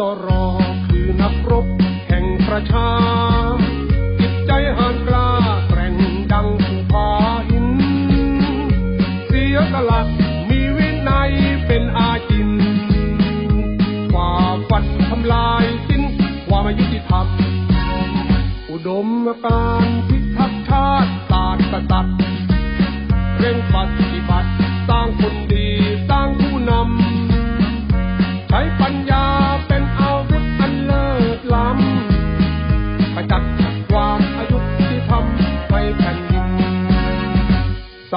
ตรคือนักรบแห่งประชา จิตใจหานกล้าแกร่งดังภูผาหิน เสียสละมีวินัยเป็นอาจินฝ่าฟันทำลายสิ้นความอายุติธรรม อุดมการพิทักษ์ชาติศาสตร์กษัตริย์เร่งปฏิ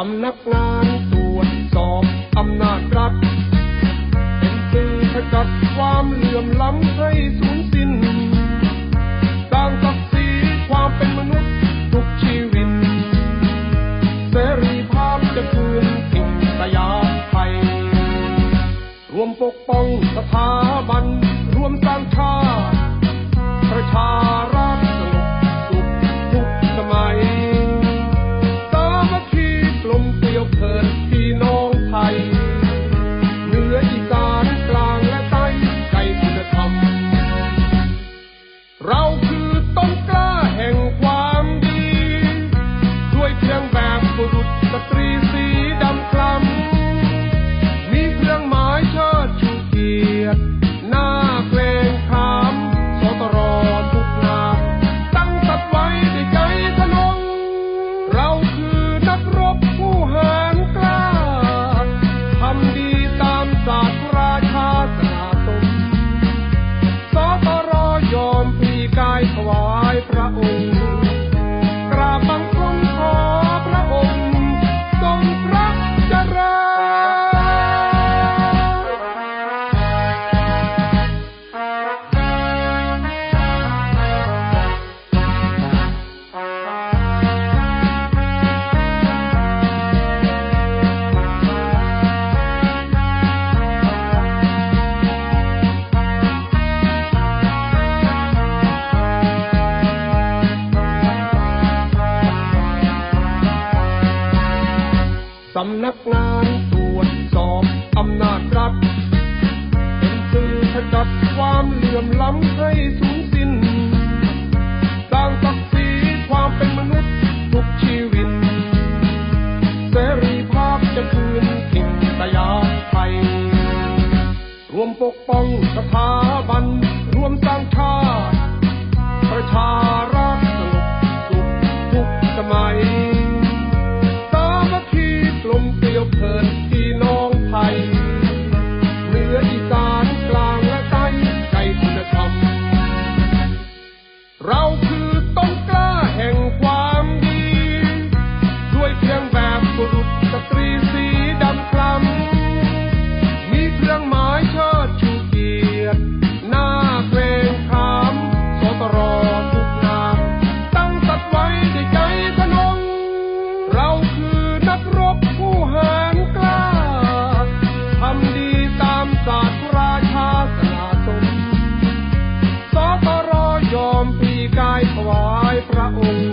ำนักงานตรวจสอบอำนาจรัฐเป็นสื่อขจัดความเหลื่อมล้ำให้สูญสิ้นสร้างศักดิ์ศรีความเป็นมนุษย์ทุกชีวิต เสรีภาพจะคืนถิ่นสยามไทย รวมปกป้องสถาบัน รวมสร้างชาติประชาราย การตรวจสอบอำนาจรัฐเป็นสื่อขจัดความเหลื่อมล้ำให้สูญสิ้นสร้างศักดิ์ศรีความเป็นมนุษย์ทุกชีวิต เสรีภาพจะคืนถิ่นตยาไทย รวมปกป้องสถา Oh. own